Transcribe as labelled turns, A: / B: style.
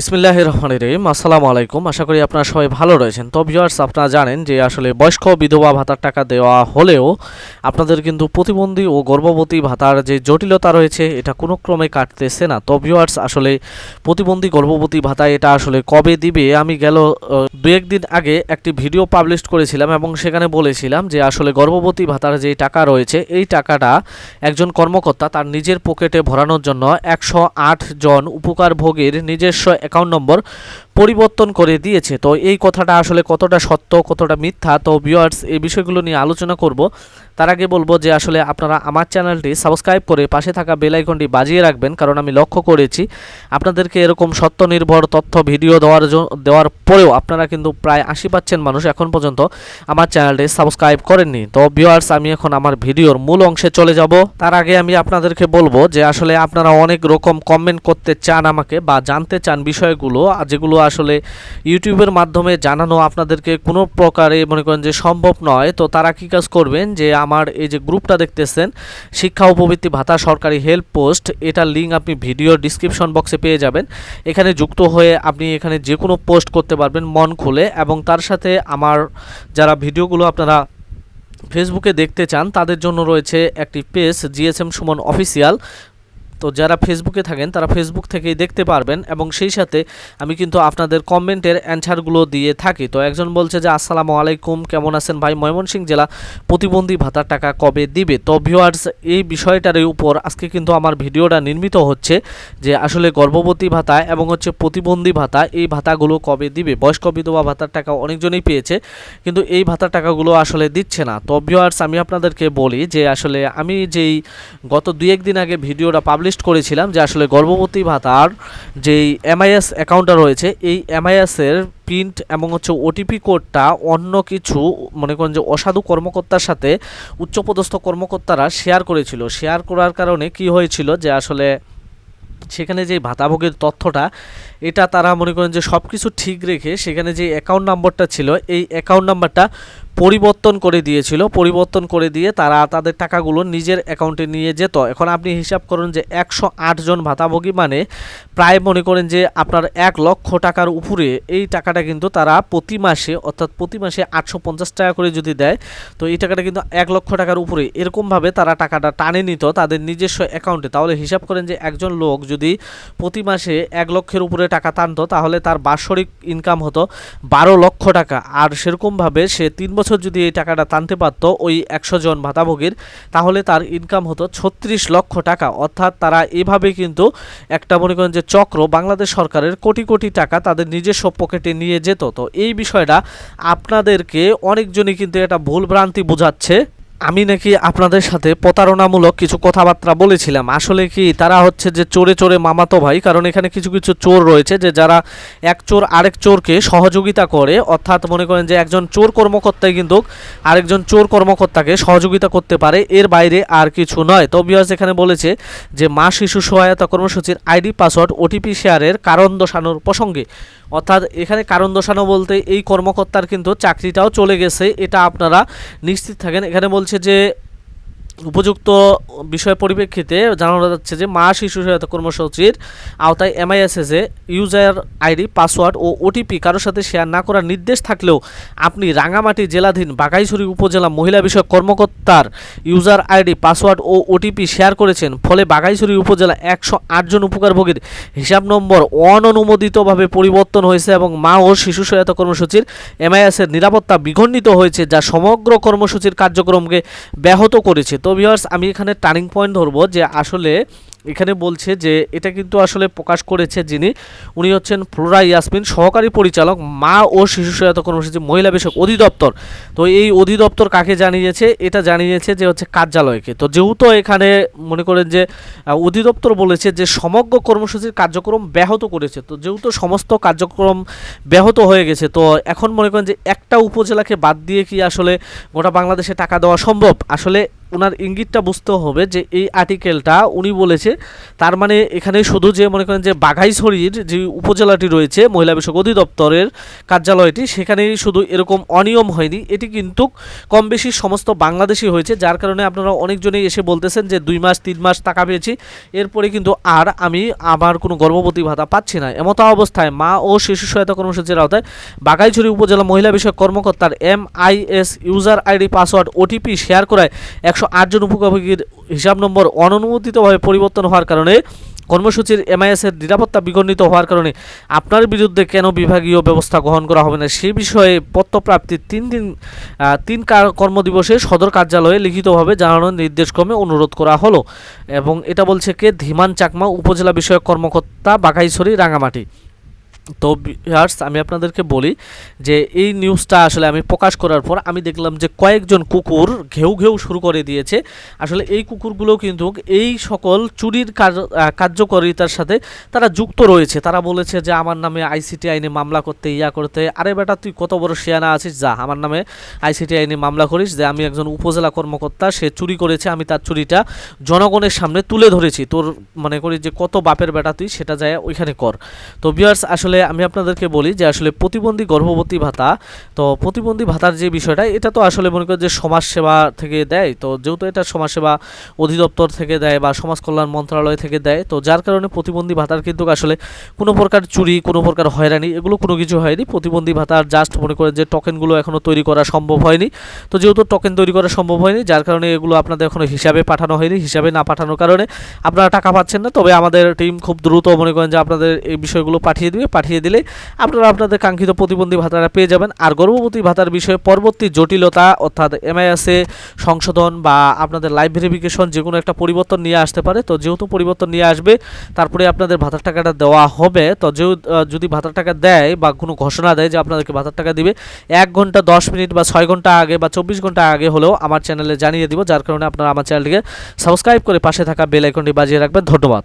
A: বিসমিল্লাহ রহমান রহিম। আসসালামু আলাইকুম। আশা করি আপনারা সবাই ভালো রয়েছেন। তো ভিউয়ার্স আপনারা জানেন যে আসলে বয়স্ক বিধবা ভাতার টাকা দেওয়া হলেও আপনাদের কিন্তু প্রতিবন্ধী ও গর্ভবতী ভাতার যে জটিলতা রয়েছে, এটা কোনো ক্রমে কাটতেছে না। তো ভিউয়ার্স আসলে প্রতিবন্ধী গর্ভবতী ভাতা এটা আসলে কবে দিবে? আমি গেল দু একদিন আগে একটি ভিডিও পাবলিশ করেছিলাম এবং সেখানে বলেছিলাম যে আসলে গর্ভবতী ভাতার যে টাকা রয়েছে, এই টাকাটা একজন কর্মকর্তা তার নিজের পকেটে ভরানোর জন্য একশো আট জন উপকারভোগীর নিজস্ব অ্যাকাউন্ট নম্বর পরিবর্তন করে দিয়েছে। তো এই কথাটা আসলে কতটা সত্য, কতটা মিথ্যা, তো ভিউয়ার্স এই বিষয়গুলো নিয়ে আলোচনা করব। তার আগে বলব যে আসলে আপনারা আমার চ্যানেলটি সাবস্ক্রাইব করে পাশে থাকা বেল আইকনটি বাজিয়ে রাখবেন, কারণ আমি লক্ষ্য করেছি আপনাদেরকে এরকম সত্য নির্ভর তথ্য, ভিডিও দেওয়ার দেওয়ার পরেও আপনারা কিন্তু প্রায় আশি পাচ্ছেন মানুষ এখন পর্যন্ত আমার চ্যানেলটি সাবস্ক্রাইব করেননি। তো ভিউয়ার্স আমি এখন আমার ভিডিওর মূল অংশে চলে যাব। তার আগে আমি আপনাদেরকে বলব যে আসলে আপনারা অনেক রকম কমেন্ট করতে চান আমাকে বা জানতে চান বিষয়গুলো, যেগুলো আসলে ইউটিউবের মাধ্যমে জানানো আপনাদেরকে কোনো প্রকারে মনে করেন যে সম্ভব নয়। তো তারা কি কাজ করবেন যে আমার এই যে গ্রুপটা দেখতেছেন, শিক্ষা উপবৃত্তি ভাতা সরকারি হেল্প পোস্ট, এটার লিঙ্ক আপনি ভিডিও ডিসক্রিপশন বক্সে পেয়ে যাবেন। এখানে যুক্ত হয়ে আপনি এখানে যে কোনো পোস্ট করতে পারবেন মন খুলে এবং তার সাথে আমার যারা ভিডিওগুলো আপনারা ফেসবুকে দেখতে চান, তাদের জন্য রয়েছে একটি পেজ, জিএসএম সুমন অফিসিয়াল। তো যারা ফেসবুকে থাকেন, তারা ফেসবুক থেকেই দেখতে পারবেন এবং সেই সাথে আমি কিন্তু আপনাদের কমেন্টের অ্যান্সারগুলো দিয়ে থাকি। তো একজন বলছে যে, আসসালামু আলাইকুম, কেমন আছেন ভাই? ময়মনসিংহ জেলা প্রতিবন্ধী ভাতার টাকা কবে দিবে? তো ভিউয়ার্স এই বিষয়টার উপর আজকে কিন্তু আমার ভিডিওটা নির্মিত হচ্ছে যে, আসলে গর্ভবতী ভাতা এবং হচ্ছে প্রতিবন্ধী ভাতা, এই ভাতাগুলো কবে দিবে? বয়স্ক বিধবা ভাতার টাকা অনেকজনই পেয়েছে, কিন্তু এই ভাতার টাকাগুলো আসলে দিচ্ছে না। তো ভিউয়ার্স আমি আপনাদেরকে বলি যে, আসলে আমি যেই গত দুই একদিন আগে ভিডিওটা পাবলিশ করেছিলাম যে আসলে গর্ভবতী ভাতার যেই এমআইএস অ্যাকাউন্টটা রয়েছে, এই এমআইএসের প্রিন্ট এবং হচ্ছে ওটিপি কোডটা অন্য কিছু, মনে করেন যে অসাধু কর্মকর্তার সাথে উচ্চপদস্থ কর্মকর্তারা শেয়ার করেছিল। শেয়ার করার কারণে কি হয়েছিল যে আসলে সেখানে যে ভাতাভোগের তথ্যটা, এটা তারা মনে করেন যে সব কিছু ঠিক রেখে সেখানে যে অ্যাকাউন্ট নাম্বারটা ছিল, এই অ্যাকাউন্ট নাম্বারটা পরিবর্তন করে দিয়েছিল, পরিবর্তন করে দিয়ে তারা তাদের টাকাগুলো নিজের অ্যাকাউন্টে নিয়ে যেত। এখন আপনি হিসাব করুন যে একশো জন ভাতাভোগী মানে প্রায় মনে করেন যে আপনার এক লক্ষ টাকার উপরে এই টাকাটা কিন্তু তারা প্রতি মাসে, অর্থাৎ প্রতি মাসে আটশো পঞ্চাশ টাকা করে যদি দেয়, তো এই টাকাটা কিন্তু এক লক্ষ টাকার উপরে। এরকমভাবে তারা টাকাটা টানে নিত তাদের নিজস্ব অ্যাকাউন্টে। তাহলে হিসাব করেন যে একজন লোক যদি প্রতি মাসে এক লক্ষের উপরে টাকা টানতো, তাহলে তার বাৎসরিক ইনকাম হতো বারো লক্ষ টাকা। আর সেরকমভাবে সে তিন বছর যদি এই টাকাটা টানতে পারত ওই একশো জন ভাতাভোগীর, তাহলে তার ইনকাম হতো ছত্রিশ লক্ষ টাকা। অর্থাৎ তারা এভাবে কিন্তু একটা মনে করেন যে চক্র বাংলাদেশ সরকারের কোটি কোটি টাকা তাদের নিজস্ব পকেটে নিয়ে যেত। তো এই বিষয়টা আপনাদেরকে অনেকজনই কিন্তু এটা ভুল ভ্রান্তি বোঝাচ্ছে। আমি নাকি আপনাদের সাথে প্রতারণামূলক কিছু কথাবার্তা বলেছিলাম। আসলে কি তারা হচ্ছে যে চোরে চোরে মামাতো ভাই, কারণ এখানে কিছু কিছু চোর রয়েছে যে যারা এক চোর আরেক চোরকে সহযোগিতা করে, অর্থাৎ মনে করেন যে একজন চোর কর্মকর্তাই কিন্তু আরেকজন চোর কর্মকর্তাকে সহযোগিতা করতে পারে, এর বাইরে আর কিছু নয়। তো বিয়াস এখানে বলেছে যে মা শিশু সহায়তা কর্মসূচির আইডি, পাসওয়ার্ড, ওটিপি, শেয়ারের কারণ দোষানোর প্রসঙ্গে। অর্থাৎ এখানে কারণ দোষানো বলতে এই কর্মকর্তার কিন্তু চাকরিটাও চলে গেছে, এটা আপনারা নিশ্চিত থাকেন। এখানে বলছে যে উপযুক্ত বিষয় পরিপ্রেক্ষিতে জানানো যাচ্ছে যে মা শিশু সহায়তা কর্মসূচির আওতায় এমআইএসএসে ইউজার আইডি, পাসওয়ার্ড ও ওটিপি কারোর সাথে শেয়ার না করার নির্দেশ থাকলেও আপনি রাঙামাটি জেলাধীন বাঘাইছড়ি উপজেলা মহিলা বিষয়ক কর্মকর্তার ইউজার আইডি, পাসওয়ার্ড ও ওটিপি শেয়ার করেছেন। ফলে বাঘাইছড়ি উপজেলা একশো আটজন উপকারভোগীর হিসাব নম্বর অননুমোদিতভাবে পরিবর্তন হয়েছে এবং মা ও শিশু সহায়তা কর্মসূচির এমআইএসের নিরাপত্তা বিঘণ্ডিত হয়েছে, যা সমগ্র কর্মসূচির কার্যক্রমকে ব্যাহত করেছে। তো ভিউয়ার্স আমি এখানে টার্নিং পয়েন্ট ধরবো যে আসলে এখানে বলছে যে এটা কিন্তু আসলে প্রকাশ করেছে যিনি, উনি হচ্ছেন ফ্লোরা ইয়াসমিন, সহকারী পরিচালক, মা ও শিশু সহায়তা কর্মসূচি মহিলা বিষয়ক অধিদপ্তর। তো এই অধিদপ্তর কাকে জানিয়েছে? এটা জানিয়েছে যে হচ্ছে কার্যালয়কে। তো যেহেতু এখানে মনে করেন যে অধিদপ্তর বলেছে যে সমগ্র কর্মসূচির কার্যক্রম ব্যাহত করেছে, তো যেহেতু সমস্ত কার্যক্রম ব্যাহত হয়ে গেছে, তো এখন মনে করেন যে একটা উপজেলাকে বাদ দিয়ে কি আসলে গোটা বাংলাদেশে টাকা দেওয়া সম্ভব? আসলে ওনার ইঙ্গিতটা বুঝতে হবে যে এই আর্টিকেলটা উনি বলেছে হয়েছে তার মানে এখানে শুধু যে মনে করেন যে বাঘাইছড়ির যে উপজেলাটি রয়েছে, মহিলা বিষয়ক অধিদপ্তরের কার্যালয়টি, সেখানেই শুধু এরকম অনিয়ম হয়নি। এটি কিন্তু কম বেশি সমস্ত বাংলাদেশি হয়েছে, যার কারণে আপনারা অনেকজনেই এসে বলতেছেন যে দুই মাস, তিন মাস টাকা পেয়েছি। এরপরে কিন্তু আর আমি আমার কোনো গর্ভবতী ভাতা পাচ্ছি না। এমতো অবস্থায় মা ও শিশু সহায়তা কর্মসূচির আওতায় বাঘাইছড়ি উপজেলা মহিলা বিষয়ক কর্মকর্তার M I S user ID, password, OTP share করায় একশো আটজন উপভোগীর হিসাব নম্বর অননুমোদিতভাবে পরিবর্তন হওয়ার কারণে, কর্মসূচির এমআইএস এর নিরাপত্তা বিঘ্নিত হওয়ার কারণে আপনার বিরুদ্ধে কেন বিভাগীয় ব্যবস্থা গ্রহণ করা হবে না? সেই বিষয়ে পত্রপ্রাপ্তির তিন দিন তিন কার- কর্মদিবসে সদর কার্যালয়ে লিখিতভাবে জানানোর নির্দেশক্রমে অনুরোধ করা হলো এবং এটা বলছে কে? ধীমান চাকমা, উপজেলা বিষয়ক কর্মকর্তা, বাঘাইছড়ি, রাঙামাটি। তো ভিউয়ার্স আমি আপনাদেরকে বলি যে এই নিউজটা আসলে আমি প্রকাশ করার পর আমি দেখলাম যে কয়েকজন কুকুর ঘেউ ঘেউ শুরু করে দিয়েছে। আসলে এই কুকুরগুলো কিন্তু এই সকল চুরির কার- কার্যকারিতার সাথে তারা যুক্ত রয়েছে। তারা বলেছে যে, আমার নামে আইসিটি আইনে মামলা করতে, ইয়া করতে, আরে বেটা, তুই কত বড় শিয়ানা আছিস? যা, আমার নামে আইসিটি আইনে মামলা করিস, যে আমি একজন উপজেলা কর্মকর্তা, সে চুরি করেছে, আমি তার চুরিটা জনগণের সামনে তুলে ধরেছি। তোর মনে করি যে, কত বাপের বেটা তুই, সেটা যায় ওইখানে কর। তো বিয়ার্স আসলে আমি আপনাদেরকে বলি যে আসলে প্রতিবন্ধী গর্ভবতী ভাতা, তো প্রতিবন্ধী ভাতার যে বিষয়টা, এটা তো আসলে মনে করি যে সমাজসেবা থেকে দেয়। তো যেহেতু এটা সমাজসেবা অধিদপ্তর থেকে দেয় বা সমাজ কল্যাণ মন্ত্রণালয় থেকে দেয়, তো যার কারণে প্রতিবন্ধী ভাতার কিন্তু আসলে কোনো প্রকার চুরি, কোনো প্রকার হয়রানি এগুলো কোনো কিছু হয়নি। প্রতিবন্ধী ভাতার জাস্ট মনে করেন যে টোকেনগুলো এখনও তৈরি করা সম্ভব হয়নি। তো যেহেতু টোকেন তৈরি করা সম্ভব হয়নি, যার কারণে এগুলো আপনাদের এখনও হিসাবে পাঠানো হয়নি। হিসাবে না পাঠানোর কারণে আপনারা টাকা পাচ্ছেন না, তবে আমাদের টিম খুব দ্রুত মনে করেন যে আপনাদের এই বিষয়গুলো পাঠিয়ে দিবে পাঠিয়ে দিলে আপনারা আপনাদের কাঙ্ক্ষিত প্রতিবন্ধী ভাতাটা পেয়ে যাবেন। আর গর্ভবতী ভাতার বিষয়ে পরবর্তী জটিলতা অর্থাৎ এমআইএসএ সংশোধন বা আপনাদের লাইভ ভেরিফিকেশন যে কোনো একটা পরিবর্তন নিয়ে আসতে পারে। তো যেহেতু পরিবর্তন নিয়ে আসবে, তারপরে আপনাদের ভাতার টাকাটা দেওয়া হবে। তো যেহেতু যদি ভাতার টাকা দেয় বা কোনো ঘোষণা দেয় যে আপনাদেরকে ভাতার টাকা দিবে, এক ঘণ্টা, দশ মিনিট বা ছয় ঘণ্টা আগে বা চব্বিশ ঘণ্টা আগে হলেও আমার চ্যানেলে জানিয়ে দিব। যার কারণে আপনারা আমার চ্যানেলটিকে সাবস্ক্রাইব করে পাশে থাকা বেল আইকনটি বাজিয়ে রাখবেন। ধন্যবাদ।